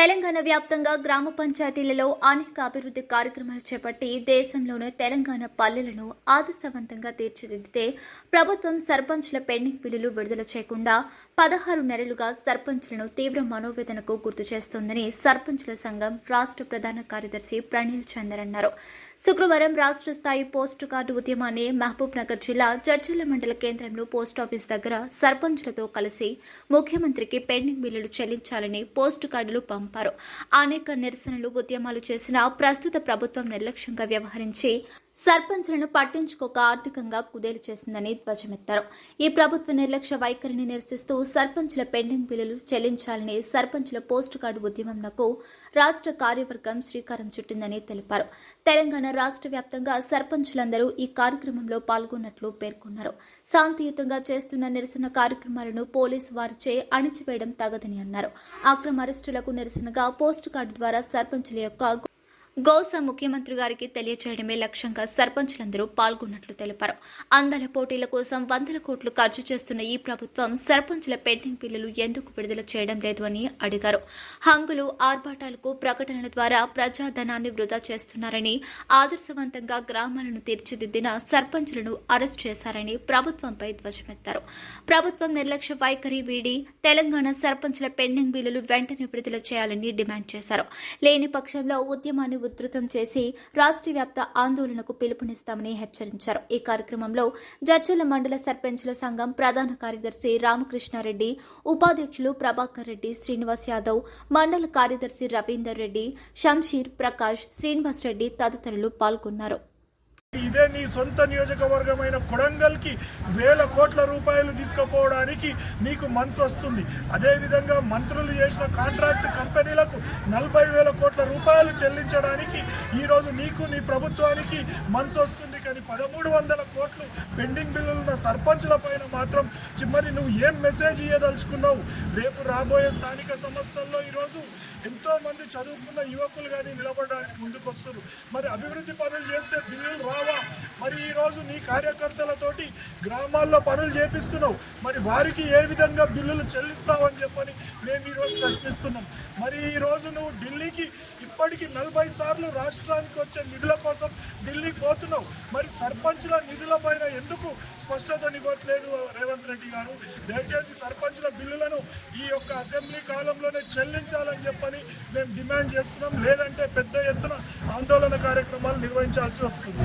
తెలంగాణ వ్యాప్తంగా గ్రామ పంచాయతీలలో అనేక అభివృద్ధి కార్యక్రమాలు చేపట్టి దేశంలోనే తెలంగాణ పల్లెలను ఆదర్శవంతంగా తీర్చిదిద్దితే ప్రభుత్వం సర్పంచ్ల పెండింగ్ బిల్లులు విడుదల చేయకుండా పదహారు నెలలుగా సర్పంచ్లను తీవ్ర మనోవేదనకు గుర్తు చేస్తోందని సర్పంచ్ల సంఘం రాష్ట్ర ప్రధాన కార్యదర్శి ప్రణీల్ చందర్ అన్నారు. శుక్రవారం రాష్ట్ర స్థాయి పోస్టు కార్డు ఉద్యమాన్ని మహబూబ్ నగర్ జిల్లా జడ్చర్ల మండల కేంద్రంలో పోస్టాఫీస్ దగ్గర సర్పంచ్లతో కలిసి ముఖ్యమంత్రికి పెండింగ్ బిల్లులు చెల్లించాలని పోస్టు కార్డులు పంపారు. అనేక నిరసనలు ఉద్యమాలు చేసిన ప్రస్తుత ప్రభుత్వం నిర్లక్ష్యంగా వ్యవహరించి సర్పంచ్లను పట్టించుకోక ఆర్థికంగా కుదేలు చేసిందని ధ్వజమెత్తారు. ఈ ప్రభుత్వ నిర్లక్ష్య వైఖరిని నిరసిస్తూ సర్పంచ్ల పెండింగ్ బిల్లులు చెల్లించాలని సర్పంచ్ల పోస్టు కార్డు ఉద్యమంకు రాష్ట్ర కార్యవర్గం శ్రీకారం చుట్టిందని తెలిపారు. తెలంగాణ రాష్ట్ర వ్యాప్తంగా సర్పంచ్లందరూ ఈ కార్యక్రమంలో పాల్గొన్నట్లు పేర్కొన్నారు. శాంతియుతంగా చేస్తున్న నిరసన కార్యక్రమాలను పోలీసు వారిచే అణిచివేయడం తగదని అన్నారు. అక్రమ అరెస్టులకు నిరసనగా పోస్టు కార్డు ద్వారా సర్పంచుల యొక్క గౌస ముఖ్యమంత్రి గారికి తెలియచేయడమే లక్ష్యంగా సర్పంచ్లందరూ పాల్గొన్నట్లు తెలిపారు. అందాల పోటీల కోసం వందల కోట్లు ఖర్చు చేస్తున్న ఈ ప్రభుత్వం సర్పంచ్ల పెండింగ్ బిల్లులు ఎందుకు విడుదల చేయడం లేదు అని అడిగారు. హంగులు ఆర్భాటాలకు ప్రకటనల ద్వారా ప్రజాధనాన్ని వృధా చేస్తున్నారని ఆదర్శవంతంగా గ్రామాలను తీర్చిదిద్దిన సర్పంచ్లను అరెస్ట్ చేశారని ప్రభుత్వంపై ధ్వజమెత్తారు. ప్రభుత్వం నిర్లక్ష్య వైఖరి వీడి తెలంగాణ సర్పంచ్ల పెండింగ్ బిల్లులు వెంటనే విడుదల చేయాలని డిమాండ్ చేశారు. లేని పక్షంలో ఉద్యమాన్ని ఉధృతం చేసి రాష్ట్ర వ్యాప్త ఆందోళనకు పిలుపునిస్తామని హెచ్చరించారు. ఈ కార్యక్రమంలో జడ్చల మండల సర్పంచుల సంఘం ప్రధాన కార్యదర్శి రామకృష్ణారెడ్డి ఉపాధ్యక్షులు ప్రభాకర్ రెడ్డి శ్రీనివాస్ యాదవ్ మండల కార్యదర్శి రవీందర్ రెడ్డి షంషీర్ ప్రకాష్ శ్రీనివాస్ రెడ్డి తదితరులు పాల్గొన్నారు. ఇదే నీ సొంత నియోజకవర్గమైన కొడంగల్కి వేల కోట్ల రూపాయలు తీసుకుపోవడానికి నీకు మనసు వస్తుంది. అదేవిధంగా మంత్రులు చేసిన కాంట్రాక్ట్ కంపెనీలకు నలభై వేల కోట్ల రూపాయలు చెల్లించడానికి ఈరోజు నీకు నీ ప్రభుత్వానికి మనసు వస్తుంది కానీ పదమూడు వందల కోట్లు పెండింగ్ బిల్లులున్న సర్పంచుల పైన మాత్రం చి- మరి నువ్వు ఏం మెసేజ్ ఇవ్వదలుచుకున్నావు రేపు రాబోయే స్థానిక సంస్థల్లో ఈరోజు ఎంతోమంది చదువుకున్న యువకులు కానీ నిలబడడానికి ముందుకు వస్తున్నారు మరి అభివృద్ధి పనులు చేస్తే బిల్లులు రావా? మరి ఈ రోజు నీ కార్యకర్తలతోటి గ్రామాల్లో పనులు చేపిస్తున్నావు. మరి వారికి ఏ విధంగా బిల్లులు చెల్లిస్తావని చెప్పని మేము ఈరోజు ప్రశ్నిస్తున్నాం. మరి ఈ నువ్వు ఢిల్లీకి ఇప్పటికీ నలభై సార్లు రాష్ట్రానికి వచ్చే నిధుల కోసం సర్పంచ్ల నిధుల పైన ఎందుకు స్పష్టతనివ్వట్లేదు రేవంత్ రెడ్డి గారు? దయచేసి సర్పంచ్ల బిల్లులను ఈ యొక్క అసెంబ్లీ కాలంలోనే చెల్లించాలని చెప్పని మేము డిమాండ్ చేస్తున్నాం. లేదంటే పెద్ద ఎత్తున ఆందోళన కార్యక్రమాలు నిర్వహించాల్సి వస్తుంది.